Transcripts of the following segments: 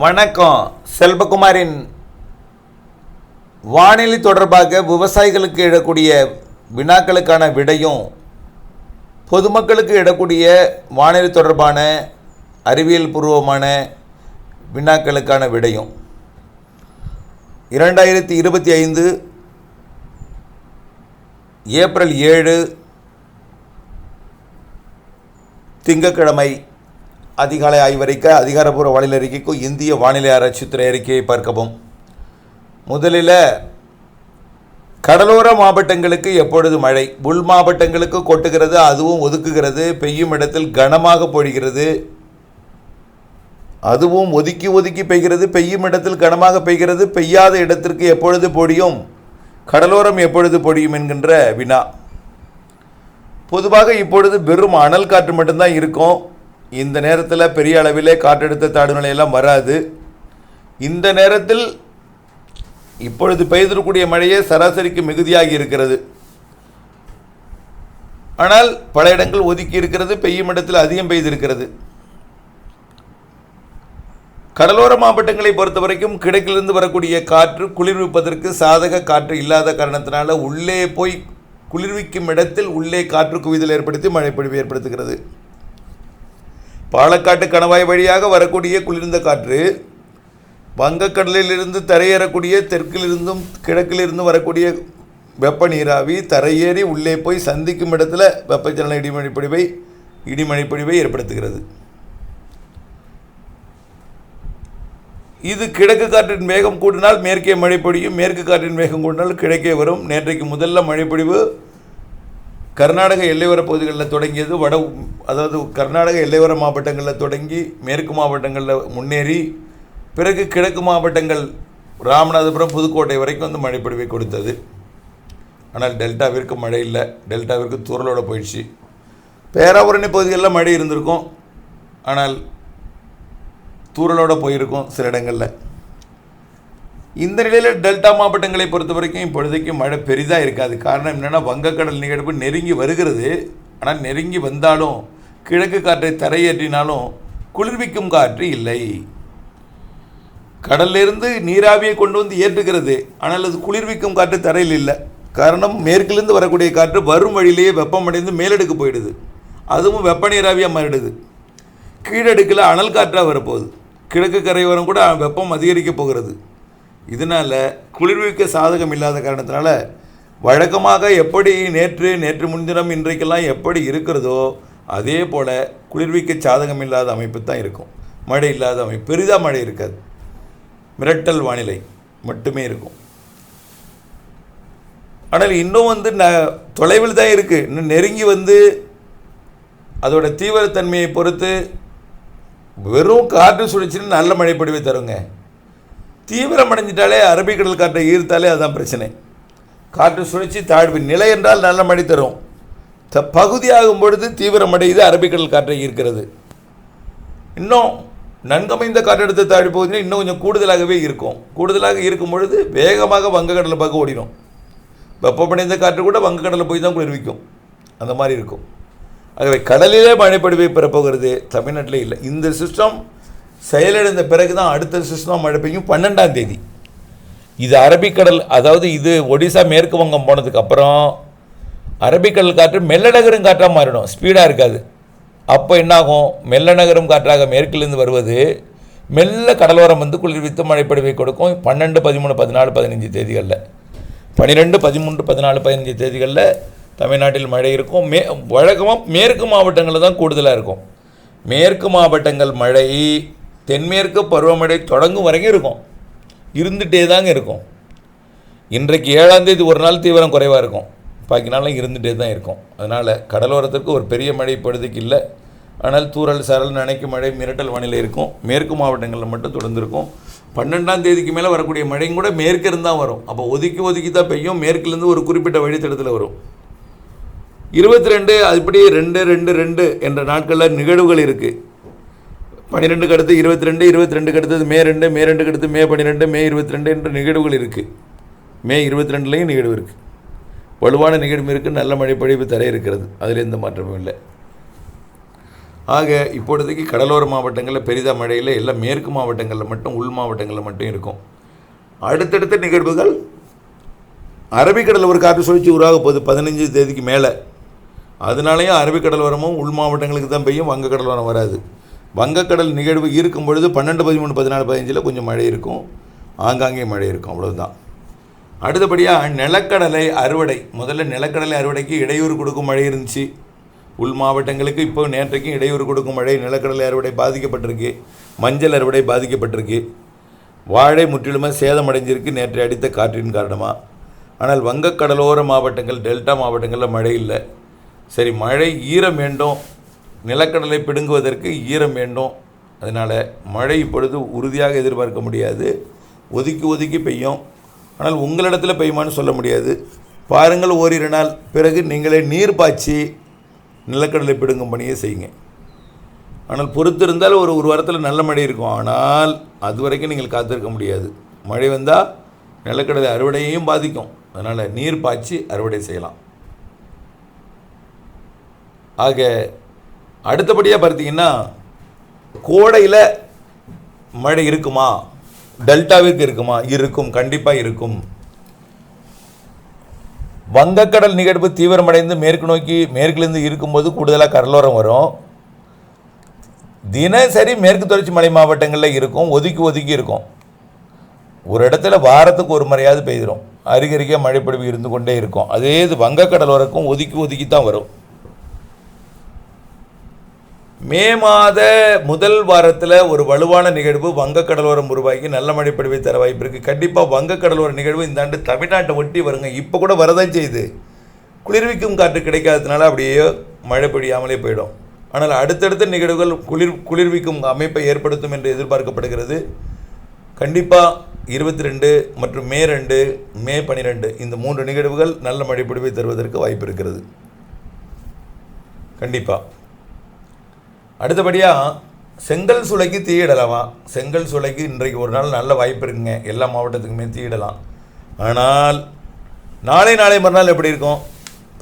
வணக்கம். செல்வகுமாரின் வானிலை தொடர்பாக விவசாயிகளுக்கு இடக்கூடிய வினாக்களுக்கான விடையும் பொதுமக்களுக்கு இடக்கூடிய வானிலை தொடர்பான அறிவியல் பூர்வமான வினாக்களுக்கான விடையும். இரண்டாயிரத்தி இருபத்தி ஐந்து ஏப்ரல் ஏழு திங்கட்கிழமை அதிகாலை ஆய்வறிக்கை அதிகாரப்பூர்வ வானிலை அறிக்கைக்கும் இந்திய வானிலை ஆராய்ச்சித்துறை அறிக்கையை பார்க்கவும். முதலில் கடலோர மாவட்டங்களுக்கு எப்பொழுது மழை? உள் மாவட்டங்களுக்கு கொட்டுகிறது அதுவும் ஒதுக்குகிறது பெய்யும் இடத்தில் கனமாக பொழிகிறது. அதுவும் ஒதுக்கி ஒதுக்கி பெய்கிறது பெய்யும் இடத்தில் கனமாக பெய்கிறது பெய்யாத இடத்திற்கு எப்பொழுது பொடியும் கடலோரம் எப்பொழுது பொடியும் என்கின்ற வினா. பொதுவாக இப்பொழுது வெறும் அனல் காற்று மட்டும்தான் இருக்கும். இந்த நேரத்தில் பெரிய அளவிலே காற்றழுத்த தாழ்வு நிலையெல்லாம் வராது. இந்த நேரத்தில் இப்பொழுது பெய்திருக்கக்கூடிய மழையே சராசரிக்கு மிகுதியாகி இருக்கிறது. ஆனால் பல இடங்கள் ஒதுக்கி இருக்கிறது பெய்யும் இடத்தில் அதிகம் பெய்திருக்கிறது. கடலோர மாவட்டங்களை பொறுத்த வரைக்கும் கிழக்கிலிருந்து வரக்கூடிய காற்று குளிர்விப்பதற்கு சாதக காற்று இல்லாத காரணத்தினால உள்ளே போய் குளிர்விக்கும் இடத்தில் உள்ளே காற்று குவிதல் ஏற்படுத்தி மழைப்பொழிவு ஏற்படுத்துகிறது. பாலக்காட்டு கணவாய் வழியாக வரக்கூடிய குளிர்ந்த காற்று வங்கக்கடலிலிருந்து தரையேறக்கூடிய தெற்கிலிருந்தும் கிழக்கிலிருந்தும் வரக்கூடிய வெப்ப நீராவி தரையேறி உள்ளே போய் சந்திக்கும் இடத்துல வெப்பச்சலன இடிமழைப்பொழிவை இடிமழைப்பொழிவை ஏற்படுத்துகிறது. இது கிழக்கு காற்றின் வேகம் கூடினால் மேற்கே மழை பொழியும் மேற்கு காற்றின் வேகம் கூடினால் கிழக்கே வரும். நேற்றைக்கு முதல்ல மழைப்பொழிவு கர்நாடக எல்லையோர பகுதிகளில் தொடங்கியது வட அதாவது கர்நாடக எல்லையோர மாவட்டங்களில் தொடங்கி மேற்கு மாவட்டங்களில் முன்னேறி பிறகு கிழக்கு மாவட்டங்கள் ராமநாதபுரம் புதுக்கோட்டை வரைக்கும் வந்து மழைப்பொழிவை கொடுத்தது. ஆனால் டெல்டாவிற்கு மழை இல்லை. டெல்டாவிற்கு தூரலோட போயிடுச்சு. பேராவூரணி பகுதிகளில் மழை இருந்திருக்கும். ஆனால் தூரலோட போயிருக்கும் சில இடங்களில். இந்த நிலையில் டெல்டா மாவட்டங்களை பொறுத்த வரைக்கும் இப்பொழுதைக்கு மழை பெரிதாக இருக்காது. காரணம் என்னென்னா வங்கக்கடல் நிகழ்வு நெருங்கி வருகிறது. ஆனால் நெருங்கி வந்தாலும் கிழக்கு காற்றை தரையேற்றினாலும் குளிர்விக்கும் காற்று இல்லை. கடல்லிருந்து நீராவியை கொண்டு வந்து ஏற்றுகிறது. ஆனால் அது குளிர்விக்கும் காற்று தரையில் இல்லை. காரணம் மேற்கிலிருந்து வரக்கூடிய காற்று வரும் வழியிலேயே வெப்பமடைந்து மேலடுக்கு போயிடுது. அதுவும் வெப்ப நீராவியாக மாறிடுது. கீழடுக்கில் அனல் காற்றாக வரப்போகுது. கிழக்கு கரையோரம் கூட வெப்பம் அதிகரிக்க போகிறது. இதனால் குளிர்விக்க சாதகம் இல்லாத காரணத்தினால வழக்கமாக எப்படி நேற்று நேற்று முன்தினம் இன்றைக்கெல்லாம் எப்படி இருக்கிறதோ அதே போல் குளிர்விக்க சாதகம் இல்லாத அமைப்பு தான் இருக்கும். மழை இல்லாத அமைப்பு பெரிதாக மழை இருக்காது. மிரட்டல் வானிலை மட்டுமே இருக்கும். ஆனால் இன்னும் வந்து ந தொலைவில் தான் இருக்குது இன்னும் நெருங்கி வந்து அதோட தீவிரத்தன்மையை பொறுத்து வெறும் காற்று சுழற்சின்னு நல்ல மழை தருங்க. தீவிரம் அடைஞ்சிட்டாலே அரபிக்கடல் காற்றை ஈர்த்தாலே அதுதான் பிரச்சனை. காற்று சுழற்சி தாழ்வு நிலை என்றால் நல்ல மழை தரும். த பகுதியாகும் பொழுது தீவிரமடையுது அரபிக்கடல் காற்றை ஈர்க்கிறது. இன்னும் நன்கமைந்த காற்றழுத்த தாழ்வு பகுதியில் இன்னும் கொஞ்சம் கூடுதலாகவே இருக்கும். கூடுதலாக இருக்கும் பொழுது வேகமாக வங்கக்கடலை பக்கம் ஓடிடும். வெப்பமடைந்த காற்று கூட வங்கக்கடலில் போய் தான் குளிர்விக்கும். அந்த மாதிரி இருக்கும். ஆகவே கடலிலே மழைப்பொழிவை பெறப்போகிறது. தமிழ்நாட்டிலே இல்லை. இந்த சிஸ்டம் செயலிழந்த பிறகு தான் அடுத்த சிஸ்டம் மழை பெய்யும் பன்னெண்டாம் தேதி. இது அரபிக்கடல் அதாவது இது ஒடிசா மேற்கு வங்கம் போனதுக்கு அப்புறம் அரபிக்கடல் காற்று மெல்ல நகரும் காற்றாக மாறிடும். ஸ்பீடாக இருக்காது. அப்போ என்னாகும்? மெல்ல நகரும் காற்றாக மேற்கிலிருந்து வருவது மெல்ல கடலோரம் வந்து குளிர்வித்து மழைப்பொழிவை கொடுக்கும் பன்னெண்டு பதிமூணு பதினாலு பதினஞ்சு தேதிகளில். பன்னிரெண்டு பதிமூன்று பதினாலு பதினஞ்சு தேதிகளில் தமிழ்நாட்டில் மழை இருக்கும். மே வழக்கமாக மேற்கு மாவட்டங்களில் தான் கூடுதலாக இருக்கும். மேற்கு மாவட்டங்கள் மழை தென்மேற்கு பருவமழை தொடங்கும் வரைக்கும் இருக்கும். இருந்துகிட்டே தாங்க இருக்கும். இன்றைக்கு ஏழாம் தேதி ஒரு நாள் தீவிரம் குறைவாக இருக்கும். பாக்கி நாளும் இருந்துகிட்டே தான் இருக்கும். அதனால் கடலோரத்திற்கு ஒரு பெரிய மழை இப்பொழுதுக்கு இல்லை. ஆனால் தூரல் சரல் நனைக்கும் மழை மிரட்டல் வானிலை இருக்கும். மேற்கு மாவட்டங்களில் மட்டும் தொடர்ந்து இருக்கும் பன்னெண்டாம் தேதிக்கு மேலே வரக்கூடிய மழையும் கூட மேற்கிருந்து தான் வரும். அப்போ ஒதுக்கி ஒதுக்கி தான் பெய்யும். மேற்கிலேருந்து ஒரு குறிப்பிட்ட வழித்தடத்தில் வரும். இருபத்தி ரெண்டு அதுபடி ரெண்டு ரெண்டு ரெண்டு என்ற நாட்களில் நிகழ்வுகள் இருக்குது பன்னிரெண்டுக்கு அடுத்து இருபத்தி ரெண்டு இருபத்தி ரெண்டுக்கு அடுத்தது மே ரெண்டு மே ரெண்டுக்கு அடுத்து மே பன்னிரெண்டு மே இருபத்தி ரெண்டு என்ற நிகழ்வுகள் இருக்குது மே இருபத்தி ரெண்டுலேயும் நிகழ்வு இருக்குது வலுவான நிகழ்வு இருக்குது நல்ல மழை பொழிவு தர இருக்கிறது. அதில் எந்த மாற்றமும் இல்லை. ஆக இப்பொழுதைக்கு கடலோர மாவட்டங்களில் பெரிதாக மழையில் எல்லாம் மேற்கு மாவட்டங்களில் மட்டும் உள் மாவட்டங்களில் மட்டும் இருக்கும். அடுத்தடுத்த நிகழ்வுகள் அரபிக்கடல் ஒரு காற்று சுழற்சி உருவாக போகுது பதினஞ்சு தேதிக்கு மேலே. அதனாலேயும் அரபிக்கடல் வரமும் உள் மாவட்டங்களுக்கு தான் பெய்யும் வங்கக்கடல் வரம் வராது. வங்கக்கடல் நிகழ்வு இருக்கும் பொழுது பன்னெண்டு பதிமூணு பதினாலு பதினஞ்சில் கொஞ்சம் மழை இருக்கும். ஆங்காங்கே மழை இருக்கும். அவ்வளோதான் அடுத்தபடியாக நிலக்கடலை அறுவடை. முதல்ல நிலக்கடலை அறுவடைக்கு இடையூறு கொடுக்கும் மழை இருந்துச்சு. உள் மாவட்டங்களுக்கு இப்போ நேற்றைக்கும் இடையூறு கொடுக்கும் மழை நிலக்கடலை அறுவடை பாதிக்கப்பட்டிருக்கு. மஞ்சள் அறுவடை பாதிக்கப்பட்டிருக்கு. வாழை முற்றிலுமாக சேதமடைஞ்சிருக்கு நேற்று அடித்த காற்றின் காரணமாக ஆனால் வங்கக்கடலோர மாவட்டங்கள் டெல்டா மாவட்டங்களில் மழை இல்லை. சரி மழை ஈரம் வேண்டும். நிலக்கடலை பிடுங்குவதற்கு ஈரம் வேண்டும். அதனால் மழை இப்பொழுது உறுதியாக எதிர்பார்க்க முடியாது. ஒதுக்கி ஒதுக்கி பெய்யும். ஆனால் உங்களிடத்தில் பெய்யுமான்னு சொல்ல முடியாது. பாருங்கள் ஓரிரு நாள் பிறகு நீங்களே நீர் பாய்ச்சி நிலக்கடலை பிடுங்கும் பணியை செய்யுங்க. ஆனால் பொறுத்திருந்தால் ஒரு ஒரு வாரத்தில் நல்ல மழை இருக்கும். ஆனால் அது வரைக்கும் நீங்கள் காத்திருக்க முடியாது. மழை வந்தால் நிலக்கடலை அறுவடையையும் பாதிக்கும். அதனால் நீர் பாய்ச்சி அறுவடை செய்யலாம். ஆக அடுத்தபடியாக பார்த்தீங்கன்னா கோடையில் மழை இருக்குமா? டெல்டாவிற்கு இருக்குமா? இருக்கும் கண்டிப்பாக இருக்கும். வங்கக்கடல் நிகழ்வு தீவிரமடைந்து மேற்கு நோக்கி மேற்கிலிருந்து இருக்கும்போது கூடுதலாக கடலோரம் வரும். தினசரி மேற்கு தொடர்ச்சி மலை மாவட்டங்களில் இருக்கும் ஒதுக்கி ஒதுக்கி இருக்கும். ஒரு இடத்துல வாரத்துக்கு ஒரு முறையாவது பெய்திடும் அருகருகே மழைப்பொழிவு இருந்து கொண்டே இருக்கும். அதே இது வங்கக்கடல் வரைக்கும் ஒதுக்கி ஒதுக்கி தான் வரும். மே மாத முதல் வாரத்தில் ஒரு வலுவான நிகழ்வு வங்கக்கடலோரம் உருவாகி நல்ல மழைப்பொழிவை தர வாய்ப்பு இருக்குது கண்டிப்பாக வங்கக்கடலோர நிகழ்வு இந்த ஆண்டு தமிழ்நாட்டை ஒட்டி வருங்க. இப்போ கூட வரதான் செய்யுது. குளிர்விக்கும் காற்று கிடைக்காததுனால அப்படியே மழை பொழியாமலே போயிடும். ஆனால் அடுத்தடுத்த நிகழ்வுகள் குளிர் குளிர்விக்கும் அமைப்பை ஏற்படுத்தும் என்று எதிர்பார்க்கப்படுகிறது. கண்டிப்பாக இருபத்தி ரெண்டு மற்றும் மே ரெண்டு மே பனிரெண்டு இந்த மூன்று நிகழ்வுகள் நல்ல மழைப்பொழிவை தருவதற்கு வாய்ப்பு இருக்கிறது. கண்டிப்பாக அடுத்தபடியாக செங்கல் சூளைக்கு தீயிடலாமா? செங்கல் சூளைக்கு இன்றைக்கு ஒரு நாள் நல்ல வாய்ப்பு இருக்குங்க. எல்லா மாவட்டத்துக்குமே தீயிடலாம். ஆனால் நாளை நாளை மறுநாள் எப்படி இருக்கும்?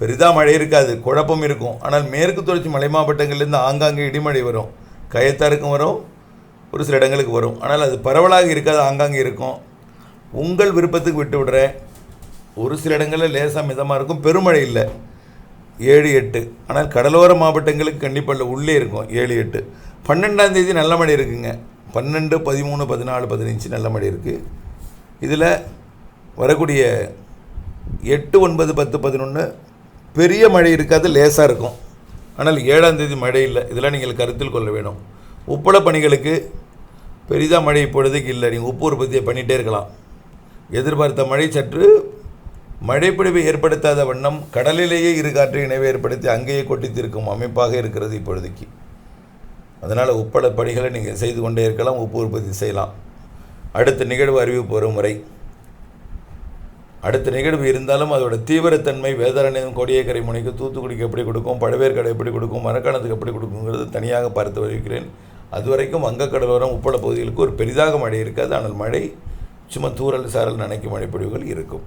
பெரிதாக மழை இருக்காது குழப்பம் இருக்கும். ஆனால் மேற்கு தொடர்ச்சி மலை மாவட்டங்கள்லேருந்து ஆங்காங்கே இடிமழை வரும். கயத்தாருக்கும் வரும் ஒரு சில இடங்களுக்கு வரும். ஆனால் அது பரவலாக இருக்காது ஆங்காங்கே இருக்கும். உங்கள் விருப்பத்துக்கு விட்டு விடுறேன் ஒரு சில இடங்களில் லேசாக மிதமாக இருக்கும் பெருமழை இல்லை. ஏழு எட்டு. ஆனால் கடலோர மாவட்டங்களுக்கு கண்டிப்பாக இல்லை உள்ளே இருக்கும் ஏழு எட்டு. பன்னெண்டாம் தேதி நல்ல மழை இருக்குங்க. பன்னெண்டு பதிமூணு பதினாலு பதினஞ்சு நல்ல மழை இருக்குது இதில் வரக்கூடிய எட்டு ஒன்பது பத்து பதினொன்று பெரிய மழை இருக்காது லேசாக இருக்கும். ஆனால் ஏழாம் தேதி மழை இல்லை. இதெல்லாம் நீங்கள் கருத்தில் கொள்ள வேணும். உப்பள பணிகளுக்கு பெரிதாக மழை இப்பொழுதுக்கு இல்லை. நீங்கள் உப்பு உற்பத்தியை பண்ணிகிட்டே இருக்கலாம். எதிர்பார்த்த மழை சற்று மழைப்பொழிவை ஏற்படுத்தாத வண்ணம் கடலிலேயே இரு காற்று இணைவை ஏற்படுத்தி அங்கேயே கொட்டித்திருக்கும் அமைப்பாக இருக்கிறது இப்பொழுதைக்கு. அதனால் உப்பள பணிகளை நீங்கள் செய்து கொண்டே இருக்கலாம் உப்பு உற்பத்தி செய்யலாம். அடுத்த நிகழ்வு அறிவிப்பு வரும் முறை அடுத்த நிகழ்வு இருந்தாலும் அதோட தீவிரத்தன்மை வேதாரண்யம் கோடியக்கரை முனைக்கு தூத்துக்குடிக்கு எப்படி கொடுக்கும் பழவேற்கடை எப்படி கொடுக்கும் மரக்காணத்துக்கு எப்படி கொடுக்குங்கிறது தனியாக பார்த்து வருகிறேன். அதுவரைக்கும் வங்கக்கடலோரம் உப்பள பகுதிகளுக்கு ஒரு பெரிதாக மழை இருக்காது ஆனால் மழை சும்மா தூறல் சாரல் நனைக்கும் மழைப்பொழிவுகள் இருக்கும்.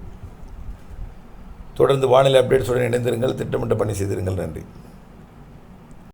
தொடர்ந்து வானிலை அப்டேட்ஸுடன் இணைந்திருங்கள். திட்டமிட்ட பணி செய்திருங்கள். நன்றி.